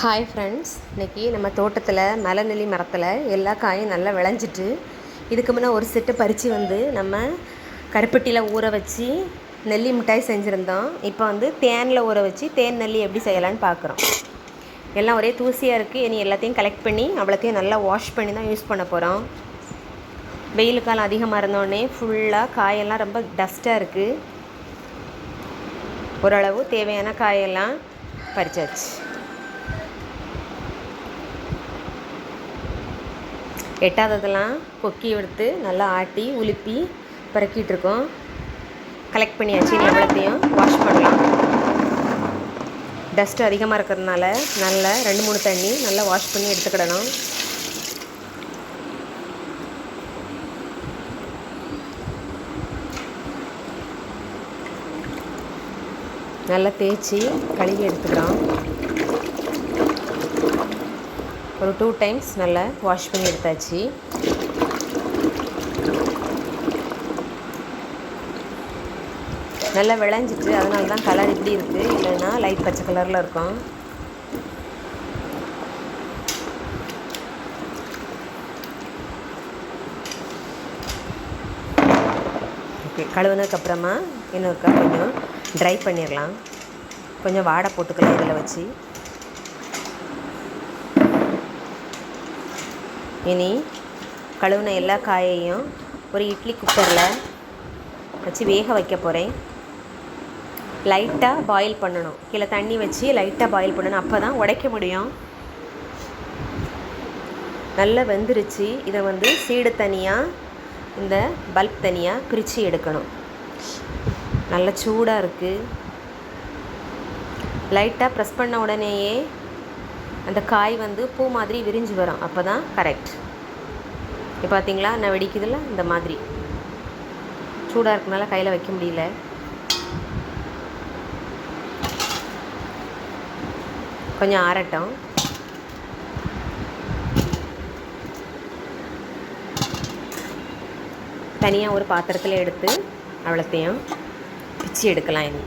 Hi friends இன்றைக்கி நம்ம தோட்டத்தில் மலைநெல்லி மரத்தில் எல்லா காயும் நல்லா விளைஞ்சிட்டு இதுக்கு முன்னே ஒரு செட்டு பறித்து வந்து நம்ம கருப்பட்டியில் ஊற வச்சு நெல்லி மிட்டாய் செஞ்சுருந்தோம். இப்போ வந்து தேனில் ஊற வச்சு தேன் நெல்லி எப்படி செய்யலான்னு பார்க்குறோம் எல்லாம் ஒரே தூசியாக இருக்குது இனி எல்லாத்தையும் கலெக்ட் பண்ணி அவ்வளோத்தையும் நல்லா வாஷ் பண்ணி தான் யூஸ் பண்ண போகிறோம் வெயில் காலம் அதிகமாக இருந்தோடனே ஃபுல்லாக காயெல்லாம் ரொம்ப டஸ்ட்டாக இருக்குது ஓரளவு தேவையான காயெல்லாம் பறிச்சாச்சு. எட்டாததெல்லாம் கொக்கி எடுத்து நல்லா ஆட்டி உலுப்பி பிறக்கிட்டுருக்கோம் கலெக்ட் பண்ணியாச்சு இனி எவ்வளோத்தையும் வாஷ் பண்ணலாம். டஸ்ட் அதிகமாக இருக்கிறதுனால நல்லா ரெண்டு மூணு தண்ணி நல்லா வாஷ் பண்ணி எடுத்துக்கிடணும். நல்லா தேய்ச்சி கழுவி எடுத்துக்கிறோம் ஒரு டூ டைம்ஸ் நல்லா வாஷ் பண்ணி எடுத்தாச்சு. நல்லா விளைஞ்சிட்டு அதனால தான் கலர் இப்படி இருக்குது இல்லைன்னா லைட் பச்சை கலரில் இருக்கும். ஓகே கழுவுனதுக்கப்புறமா இன்னொருக்கா கொஞ்சம் ட்ரை பண்ணிடலாம். கொஞ்சம் வாடை போட்டுக்கலாம் இதில் வச்சு. இனி கழுவுன எல்லா காயையும் ஒரு இட்லி குக்கரில் வச்சு வேக வைக்க போகிறேன் லைட்டாக பாயில் பண்ணணும். கீழே தண்ணி வச்சு லைட்டாக பாயில் பண்ணணும். அப்போ தான் உடைக்க முடியும். நல்லா வெந்துருச்சு. இதை வந்து சீடு தனியாக இந்த பல்ப் தனியாக பிரித்து எடுக்கணும். நல்ல சூடாக இருக்குது லைட்டாக ப்ரெஸ் பண்ண உடனேயே அந்த காய் வந்து பூ மாதிரி விரிஞ்சு வரும். அப்போ தான் கரெக்ட் இப்போ பார்த்தீங்களா நான் வெடிக்குதுல்ல? இந்த மாதிரி. சூடாக இருக்கனால கையில் வைக்க முடியல. கொஞ்சம் ஆறட்டும். தனியாக ஒரு பாத்திரத்தில் எடுத்து அவ்வளோத்தையும் பிச்சு எடுக்கலாம் இனி.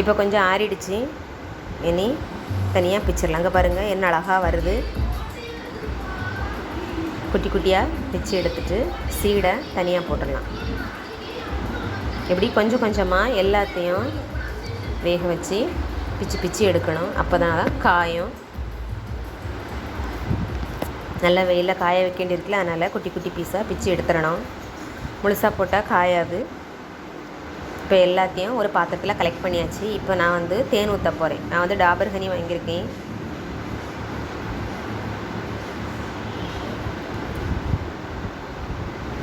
இப்போ கொஞ்சம் ஆறிடுச்சு. இனி தனியாக பிச்சிடலாம் அங்கே பாருங்கள் என்ன அழகாக வருது. குட்டி குட்டியாக பிச்சு எடுத்துட்டு சீடை தனியாக போட்டுடலாம். இப்படி கொஞ்சம் கொஞ்சமாக எல்லாத்தையும் வேக வச்சு பிச்சு பிச்சு எடுக்கணும். அப்போ தான் காயும். நல்ல வெயிலில் காய வைக்க வேண்டியிருக்குல்ல அதனால் குட்டி குட்டி பீஸாக பிச்சு எடுத்துடணும். முழுசாக போட்டால் காயாது. இப்போ எல்லாத்தையும் ஒரு பாத்திரத்தில் கலெக்ட் பண்ணியாச்சு. இப்போ நான் வந்து தேன் ஊற்ற போகிறேன் நான் வந்து டாபர் ஹனி வாங்கியிருக்கேன்.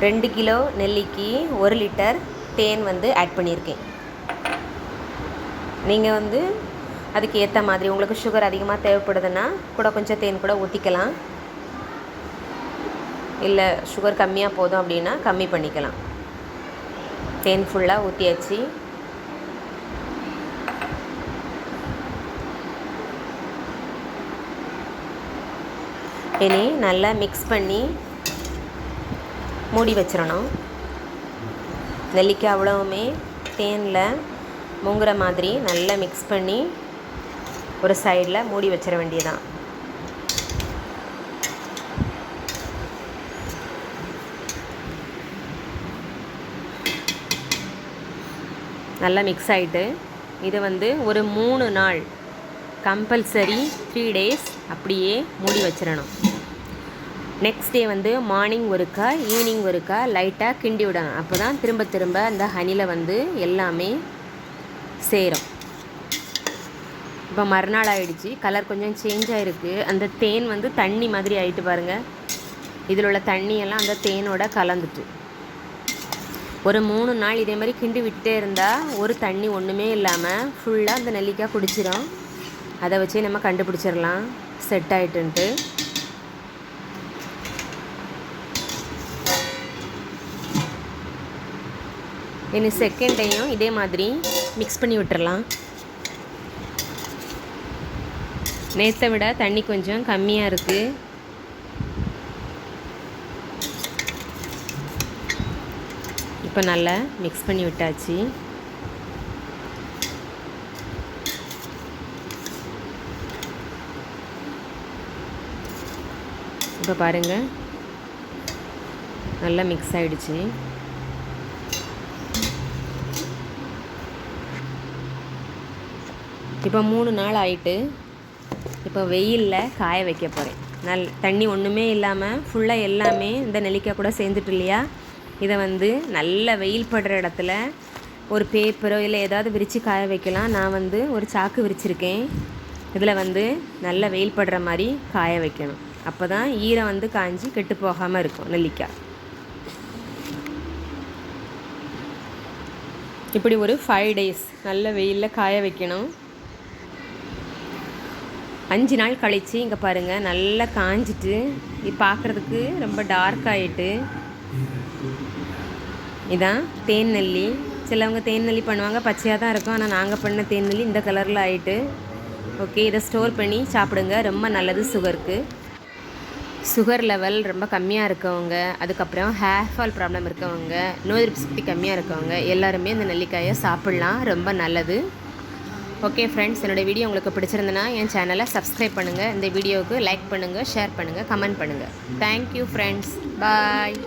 ரெண்டு கிலோ நெல்லிக்கு ஒரு லிட்டர் தேன் வந்து ஆட் பண்ணியிருக்கேன். நீங்கள் வந்து அதுக்கு ஏற்ற மாதிரி உங்களுக்கு சுகர் அதிகமாக தேவைப்படுதுன்னா கூட கொஞ்சம் தேன் கூட ஊற்றிக்கலாம் இல்லை சுகர் கம்மியாக போதும் அப்படின்னா கம்மி பண்ணிக்கலாம். தேன் ஃபுல்லாக ஊற்றியாச்சு இனி நல்லா மிக்ஸ் பண்ணி மூடி வச்சிடணும். நெல்லிக்காய் அவ்வளவுமே தேனில் மூங்குற மாதிரி நல்லா மிக்ஸ் பண்ணி ஒரு சைடில் மூடி வச்சிட வேண்டியதான் நல்லா மிக்ஸ் ஆகிட்டு இது வந்து ஒரு மூணு நாள் கம்பல்சரி த்ரீ டேஸ் அப்படியே மூடி வச்சிடணும். நெக்ஸ்ட் டே வந்து மார்னிங் ஒருக்கா ஈவினிங் ஒருக்கா லைட்டாக கிண்டி விடணும். அப்போ தான் திரும்ப திரும்ப அந்த ஹனியில் வந்து எல்லாமே சேரும். இப்போ மறுநாள் ஆகிடுச்சு கலர் கொஞ்சம் சேஞ்ச் ஆகிருக்கு அந்த தேன் வந்து தண்ணி மாதிரி ஆகிட்டு பாருங்கள் இதில் உள்ள தண்ணியெல்லாம் அந்த தேனோட கலந்துட்டு. ஒரு மூணு நாள் இதே மாதிரி கிண்டி விட்டே இருந்தால் ஒரு தண்ணி ஒன்றுமே இல்லாமல் ஃபுல்லாக அந்த நெல்லிக்காய் குடிச்சிடும் அதை வச்சே நம்ம கண்டுபிடிச்சிடலாம் செட் ஆகிட்டுன்ட்டு இனி செகண்ட் டையும் இதே மாதிரி மிக்ஸ் பண்ணி விட்டுறலாம் நேற்றை விட தண்ணி கொஞ்சம் கம்மியாக இருக்குது இப்போ நல்லா மிக்ஸ் பண்ணி விட்டாச்சு. இப்போ பாருங்கள் நல்லா மிக்ஸ் ஆகிடுச்சு இப்போ மூணு நாள் ஆயிட்டு இப்போ வெயிலில் காய வைக்க போகிறேன் நல் தண்ணி ஒன்றுமே இல்லாமல் ஃபுல்லாக எல்லாமே இந்த நெல்லிக்காய் கூட சேர்ந்துட்டு இல்லையா? இதை வந்து நல்ல வெயில் படுற இடத்துல ஒரு பேப்பரோ இல்லை ஏதாவது விரித்து காய வைக்கலாம். நான் வந்து ஒரு சாக்கு விரிச்சிருக்கேன். இதில் வந்து நல்ல வெயில் படுற மாதிரி காய வைக்கணும். அப்போ தான் ஈரம் வந்து காஞ்சி கெட்டு போகாமல் இருக்கும் நெல்லிக்காய். இப்படி ஒரு ஃபைவ் டேஸ் நல்ல வெயிலில் காய வைக்கணும். அஞ்சு நாள் கழித்து இங்கே பாருங்கள் நல்லா காஞ்சிட்டு இது பார்க்குறதுக்கு ரொம்ப டார்க் ஆகிட்டு இதான் தேன் நெல்லி. சிலவங்க தேன் நெல்லி பண்ணுவாங்க பச்சையாக தான் இருக்கும். ஆனால் நாங்கள் பண்ண தேன் நெல்லி இந்த கலரில் ஆகிட்டு ஓகே இதை ஸ்டோர் பண்ணி சாப்பிடுங்க. ரொம்ப நல்லது சுகருக்கு. சுகர் லெவல் ரொம்ப கம்மியாக இருக்கவங்க அதுக்கப்புறம் ஹேர் ஃபால் ப்ராப்ளம் இருக்கவங்க நோய் எதிர்ப்பு சக்தி கம்மியாக இருக்கவங்க எல்லாருமே இந்த நெல்லிக்காயை சாப்பிட்லாம். ரொம்ப நல்லது. ஓகே ஃப்ரெண்ட்ஸ் என்னோடய வீடியோ உங்களுக்கு பிடிச்சிருந்தனா என் சேனலை சப்ஸ்கிரைப் பண்ணுங்கள் இந்த வீடியோவுக்கு லைக் பண்ணுங்கள் ஷேர் பண்ணுங்கள் கமெண்ட் பண்ணுங்கள் தேங்க்யூ ஃப்ரெண்ட்ஸ் பாய்